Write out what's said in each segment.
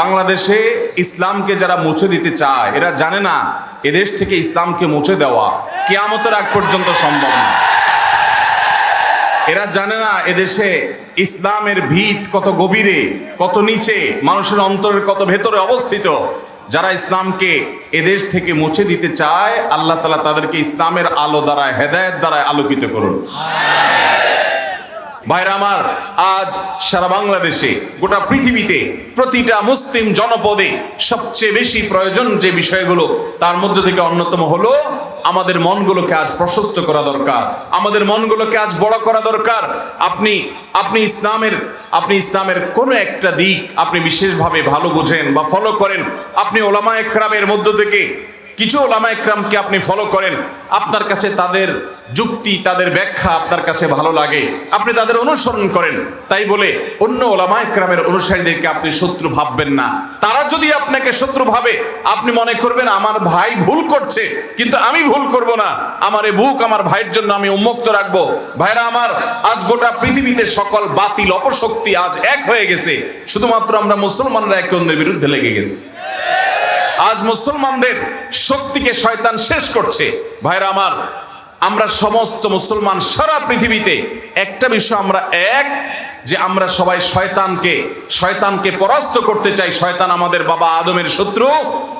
বাংলাদেশে ইসলামকে যারা মুছে দিতে চায়, এরা জানে না এদেশ থেকে ইসলামকে মুছে দেওয়া কেয়ামতের আগ পর্যন্ত সম্ভব না। এরা জানে না এদেশে ইসলামের ভিত কত গভীরে, কত নিচে, মানুষের অন্তরের কত ভেতরে অবস্থিত। যারা ইসলামকে এদেশ থেকে মুছে দিতে চায়, আল্লাহ তালা তাদেরকে ইসলামের আলো দ্বারা হেদায়েত দ্বারা আলোকিত করুন। ভাইরা আমার, আজ সারা বাংলাদেশে, গোটা পৃথিবীতে প্রতিটা মুসলিম জনপদে সবচেয়ে বেশি প্রয়োজন যে বিষয়গুলো, তার মধ্যে থেকে অন্যতম হলো আমাদের মনগুলোকে আজ প্রশস্ত করা দরকার। আমাদের মনগুলোকে আজ বড় করা দরকার। আপনি আপনি ইসলামের আপনি ইসলামের কোনো একটা দিক আপনি বিশেষভাবে ভালো বোঝেন বা ফলো করেন। আপনি ওলামা একরামের মধ্য থেকে কিছু ওলামা একরামকে আপনি ফলো করেন, আপনার কাছে তাদের যুক্তি, তাদের ব্যাখ্যা আপনার কাছে ভালো লাগে, আপনি তাদের অনুসরণ করেন, তাই বলে অন্য ওলামা একরামের অনুসারীদেরকে আপনি শত্রু ভাববেন না। তারা যদি আপনাকে শত্রু ভাবে, আপনি মনে করবেন আমার ভাই ভুল করছে, কিন্তু আমি ভুল করব না, আমার এ বুক আমার ভাইয়ের জন্য আমি উন্মুক্ত রাখব। ভাইরা আমার, আজ গোটা পৃথিবীতে সকল বাতিল অপশক্তি আজ এক হয়ে গেছে, শুধুমাত্র আমরা মুসলমানরা একে অন্যের বিরুদ্ধে লেগে গেছি। আজ মুসলমানদের শক্তিকে শয়তান শেষ করছে। ভাইরা আমার, আমরা সমস্ত মুসলমান সারা পৃথিবীতে একটা বিষয় আমরা এক যে আমরা সবাই শয়তানকে শয়তানকে পরাস্ত করতে চাই। শয়তান আমাদের বাবা আদমের শত্রু।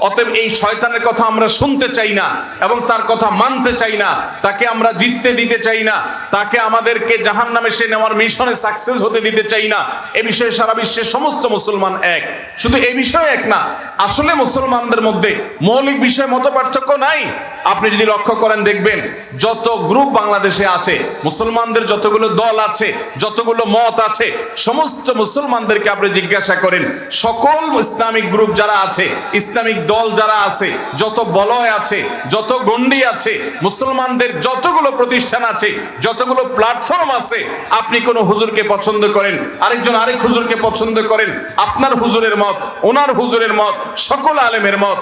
অতএব এই শয়তানের কথা আমরা শুনতে চাই না এবং তার কথা মানতে চাই না। তাকে আমরা জিততে দিতে চাই না। তাকে আমাদেরকে জাহান নামে সে নেওয়ার মিশনে সাকসেস হতে দিতে চাই না। এ বিষয়ে সারা বিশ্বের সমস্ত মুসলমান এক। শুধু এই বিষয়ে এক না, আসলে মুসলমানদের মধ্যে মৌলিক বিষয়ে মত পার্থক্য নাই। আপনি যদি লক্ষ্য করেন, দেখবেন যত গ্রুপ বাংলাদেশে আছে, মুসলমানদের যতগুলো দল আছে, যতগুলো মত আছে, সমস্ত মুসলমানদেরকে আপনি জিজ্ঞাসা করেন, সকল ইসলামিক গ্রুপ যারা আছে, ইসলামিক দল যারা আছে, যত বলয় আছে, যত গন্ডি আছে, মুসলমানদের যতগুলো প্রতিষ্ঠান আছে, যতগুলো প্ল্যাটফর্ম আছে, আপনি কোন হুজুরকে পছন্দ করেন, আরেকজন আরেক হুজুরকে পছন্দ করেন, আপনার হুজুরের মত, ওনার হুজুরের মত, সকল আলেমের মত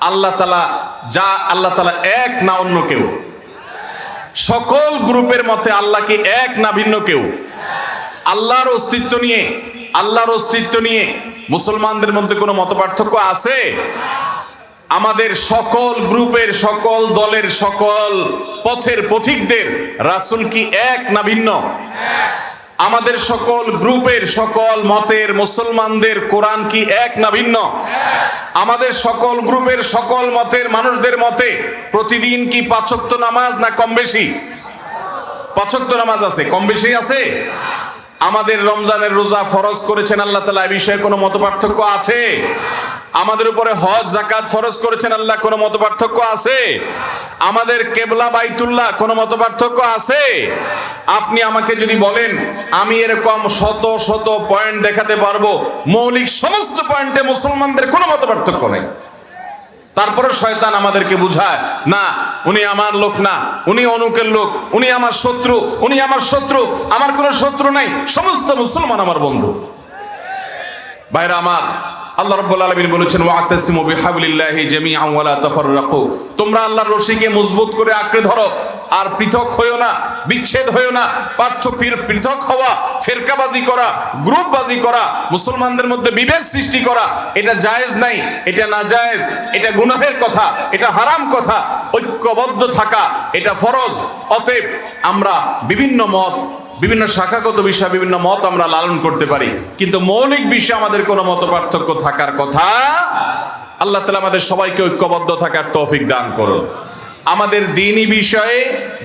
আল্লাহ তালা যা আল্লাহ তালা এক না অন্য কেউ। সকল গ্রুপের মতে আল্লাহ কি এক না ভিন্ন কেউ। আল্লাহর অস্তিত্ব নিয়ে, আল্লাহর অস্তিত্ব নিয়ে মুসলমানদের মধ্যে কোনো মত পার্থক্য আছে? আমাদের সকল গ্রুপের, সকল দলের, সকল পথের পথিকদের রাসূল কি এক না ভিন্ন? আমাদের সকল গ্রুপের, সকল মতের মুসলমানদের কোরআন কি এক না ভিন্ন? আমাদের সকল গ্রুপের সকল মতের মানুষদের মতে প্রতিদিন কি পাঁচক্ত নামাজ না কম বেশি? পাঁচক্ত নামাজ আছে, কম বেশি আছে? আমাদের রমজানের রোজা ফরজ করেছেন, আল্লাহ তালা এ বিষয়ে কোনো মত পার্থক্য আছে? আমাদের উপরে হজ জাকাত ফরজ করেছেন আল্লাহ, কোনো মত পার্থক্য আছে? আমাদের কেবলা বাইতুল্লাহ, কোনো মত পার্থক্য আছে? আপনি আমাকে যদি বলেন, আমি এরকম শত শত পয়েন্ট দেখাতে পারব, মৌলিক সমস্ত পয়েন্টে মুসলমানদের কোনো মত পার্থক্য নেই। তারপরে শয়তান আমাদেরকে বুঝায়, না, উনি আমার লোক না, উনি অনুকের লোক, উনি আমার শত্রু, উনি আমার শত্রু, আমার কোনো শত্রু নাই, সমস্ত মুসলমান আমার বন্ধু। ভাইরা আমার আল্লাহ রাব্বুল আলামিন বলেছেন, ওয়াতাসিমু বিহাবলিল্লাহি জামিআন ওয়ালা তাফাররাকু। তোমরা আল্লাহর রশিকে মজবুত করে আঁকড়ে ধরো, আর পৃথক হইও না, বিচ্ছেদ হইও না, পার্থ পৃ- পৃথক হওয়া, ফেরকাবাজি করা, গ্রুপবাজি করা, মুসলমানদের মধ্যে বিভেদ সৃষ্টি করা, এটা জায়েজ নাই, এটা না জায়েজ এটা গুনাহের কথা, এটা হারাম কথা, ঐক্যবদ্ধ থাকা, এটা ফরজ। অতএব আমরা বিভিন্ন মত বিভিন্ন শাখাগত বিষয় বিভিন্ন মত আমরা লালন করতে পারি। কিন্তু মৌলিক বিষয়ে আমাদের কোনো মত পার্থক্য থাকার কথা আল্লাহ তালা আমাদের সবাইকে ঐক্যবদ্ধ থাকার তৌফিক দান করুন। আমাদের দিনই বিষয়ে,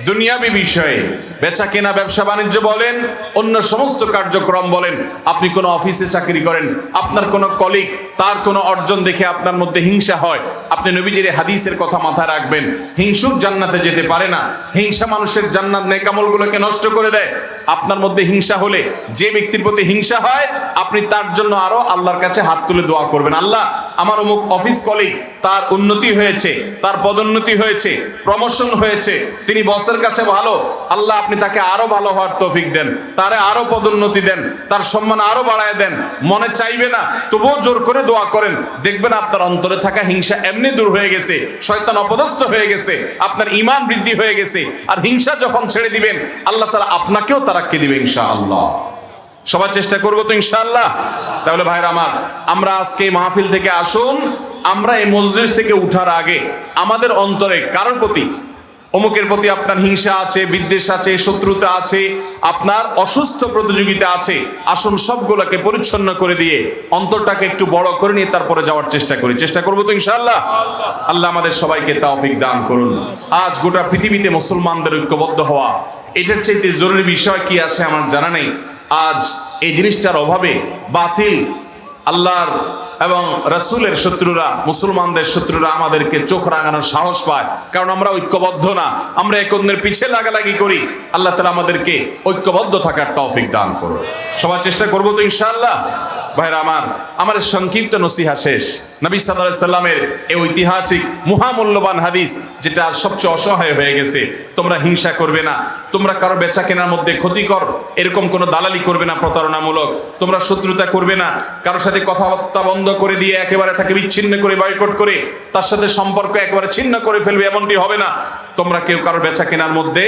দুনিয়াবি বিষয়ে বেচা কেনা, ব্যবসা বাণিজ্য বলেন, অন্য সমস্ত কার্যক্রম বলেন, আপনি কোনো অফিসে চাকরি করেন, আপনার কোনো কলিগ, তার কোনো অর্জন দেখে আপনার মধ্যে হিংসা হয়, আপনি নবীজির হাদিসের কথা মাথায় রাখবেন, হিংসুক জান্নাতে যেতে পারে না, হিংসা মানুষের জান্নাত নেকামলগুলোকে নষ্ট করে দেয় আপনার মধ্যে হিংসা হলে যে ব্যক্তির প্রতি হিংসা হয়, আপনি তার জন্য আরও আল্লাহর কাছে হাত তুলে দোয়া করবেন। আল্লাহ আমার অমুক অফিস কলিগ, তার উন্নতি হয়েছে, তার পদোন্নতি হয়েছে প্রমোশন হয়েছে, তিনি বসের কাছে ভালো, আল্লাহ আপনি তাকে আরও ভালো হওয়ার তৌফিক দেন, তারে আরও পদোন্নতি দেন, তার সম্মান আরও বাড়ায় দেন, মনে চাইবে না, তবুও জোর করে দোয়া করেন। দেখবেন আপনার অন্তরে থাকা হিংসা এমনি দূর হয়ে গেছে, শয়তান অপদস্থ হয়ে গেছে, আপনার ইমান বৃদ্ধি হয়ে গেছে, আর হিংসা যখন ছেড়ে দিবেন, আল্লাহ তারা আপনাকেও তারাক্কি দিবে ইনশা আল্লাহ সবার চেষ্টা করব তো ইনশাআল্লাহ। তাহলে ভাইরা আমার, আমরা আজকে মাহফিল থেকে আসুন, আমরা এই মসজিদ থেকে উঠার আগে আমাদের অন্তরে কারোর প্রতি অমুকের প্রতি আপনার হিংসা আছে, বিদ্বেষ আছে, শত্রুতা আছে, আপনার অসুস্থ প্রতিযোগিতা আছে, আসুন সবগুলোকে পরিচ্ছন্ন করে দিয়ে অন্তরটাকে একটু বড় করে নিয়ে তারপরে যাওয়ার চেষ্টা করি। চেষ্টা করব তো ইনশাআল্লাহ? আল্লাহ আমাদের সবাইকে তাওফিক দান করুন। আজ গোটা পৃথিবীতে মুসলমানদের ঐক্যবদ্ধ হওয়া, এটার চাইতে জরুরি বিষয় কি আছে আমার জানা নেই। আজ এই জিনিসটার অভাবে বাতিল আল্লাহর এবং রাসূলের শত্রুরা, মুসলমানদের শত্রুরা আমাদেরকে চোখ রাঙানোর সাহস পায়। কারণ আমরা ঐক্যবদ্ধ না। আমরা এক অন্যের পিছিয়ে লাগালাগি করি। আল্লাহ তালা আমাদেরকে ঐক্যবদ্ধ থাকার তৌফিক দান করো সবার চেষ্টা করব তো ইনশাআল্লাহ? ভাইরা আমার আমার সংক্ষিপ্ত নসিহা শেষ। নবী সাল্লাল্লাহু সাল্লামের এই ঐতিহাসিক মহামূল্যবান হাদিস, যেটা সবচেয়ে অসহায় হয়ে গেছে, তোমরা হিংসা করবে না। তোমরা কারও বেচা কেনার মধ্যে ক্ষতিকর, এরকম কোনো দালালি করবে না প্রতারণামূলক। তোমরা শত্রুতা করবে না। কারোর সাথে কথাবার্তা বন্ধ করে দিয়ে একেবারে তাকে বিচ্ছিন্ন করে বয়কট করে, তার সাথে সম্পর্ক একেবারে ছিন্ন করে ফেলবে, এমনটি হবে না। তোমরা কেউ কারও বেচা কেনার মধ্যে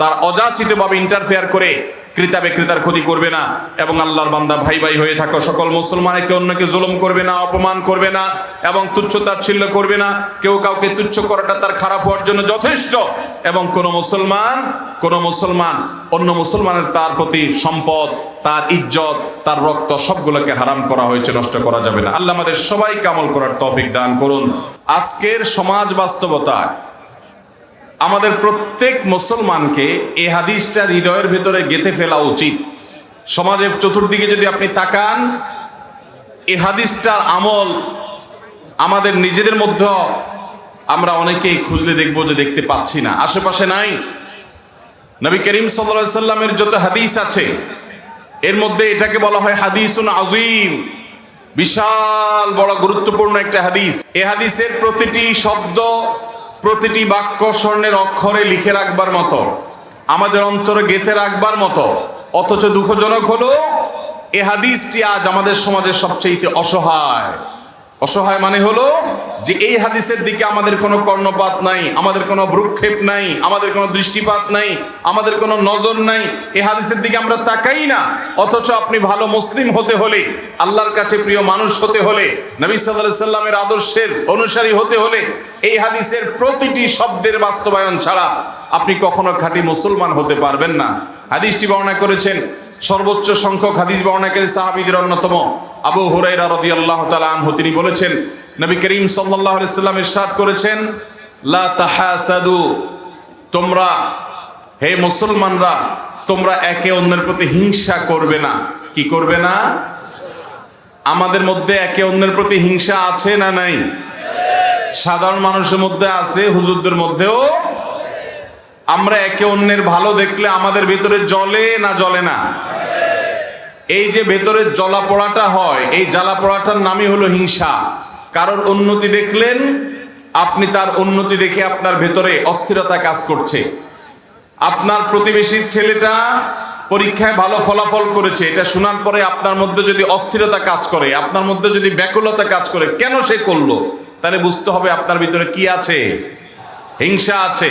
তার অযাচিতভাবে ইন্টারফেয়ার করে ক্রেতা বিক্রেতার ক্ষতি করবে না এবং আল্লাহর বান্দা ভাই ভাই হয়ে থাকো। সকল মুসলমান একে অন্যকে জুলুম করবে না, অপমান করবে না এবং তুচ্ছ তাচ্ছিল্য করবে না। কেউ কাউকে তুচ্ছ করাটা তার খারাপ হওয়ার জন্য যথেষ্ট এবং কোন মুসলমান কোন মুসলমান অন্য মুসলমানের তার প্রতি সম্পদ, তার ইজ্জত, তার রক্ত সবগুলোকে হারাম করা হয়েছে, নষ্ট করা যাবে না। আল্লাহ আমাদের সবাই কামল করার তৌফিক দান করুন। আজকের সমাজ বাস্তবতায় আমাদের প্রত্যেক মুসলমানকে এই হাদিসটা হৃদয়ের ভেতরে গেঁথে ফেলা উচিত। সমাজের চতুর্দিকে যদি আপনি তাকান, এ হাদিসটার আমল আমাদের নিজেদের মধ্যে আমরা অনেকেই খুঁজলে দেখব যে দেখতে পাচ্ছি না। আশেপাশে নাই। নবী করিম সাল্লা সাল্লামের যত হাদিস আছে, এর মধ্যে এটাকে বলা হয় হাদিসুন আজিম বিশাল বড় গুরুত্বপূর্ণ একটা হাদিস। এ হাদিসের প্রতিটি শব্দ প্রতিটি বাক্য স্বর্ণের অক্ষরে লিখে রাখবার মতো, আমাদের অন্তরে গেঁথে রাখবার মতো, অথচ দুঃখজনক হলো, এ হাদিসটি আজ আমাদের সমাজের সবচেয়ে অসহায়। অসহায় মানে হলো যে এই হাদিসের দিকে আমাদের কোনো কর্ণপাত নাই, আমাদের কোনো ভ্রুক্ষেপ নাই, আমাদের কোনো দৃষ্টিপাত নাই, আমাদের কোনো নজর নাই, এই হাদিসের দিকে আমরা তাকাই না। অথচ আপনি ভালো মুসলিম হতে হলে, আল্লাহর কাছে প্রিয় মানুষ হতে হলে, নবী সাল্লাহ সাল্লামের আদর্শের অনুসারী হতে হলে, এই হাদিসের প্রতিটি শব্দের বাস্তবায়ন ছাড়া আপনি কখনো খাঁটি মুসলমান হতে পারবেন না। হাদিসটি বর্ণনা করেছেন সর্বোচ্চ সংখ্যক হাদিস বর্ণাকারী সাহাবিদের অন্যতম। আবু হুরাইরা রাদিয়াল্লাহু তাআলা আনহু, তিনি বলেছেন, নবী করিম আলাইহি সাল্লাম করেছেন, লা তোমরা, হে মুসলমানরা, তোমরা একে অন্যের প্রতি হিংসা করবে না। কি করবে না? আমাদের মধ্যে একে অন্যের প্রতি হিংসা আছে না নাই? সাধারণ মানুষের মধ্যে আছে, হুজুরদের মধ্যেও। আমরা একে অন্যের ভালো দেখলে আমাদের ভিতরে জলে না জলে না? এই যে ভেতরে জ্বলা পড়াটা হয়, এই জ্বালা পড়াটার নামই হলো হিংসা। কারোর উন্নতি দেখলেন, আপনি তার উন্নতি দেখে আপনার ভেতরে অস্থিরতা কাজ করছে। আপনার প্রতিবেশীর ছেলেটা পরীক্ষায় ভালো ফলাফল করেছে, এটা শোনার পরে আপনার মধ্যে যদি অস্থিরতা কাজ করে, আপনার মধ্যে যদি ব্যাকুলতা কাজ করে, কেন সে করল? তাহলে বুঝতে হবে আপনার ভিতরে কি আছে। হিংসা আছে।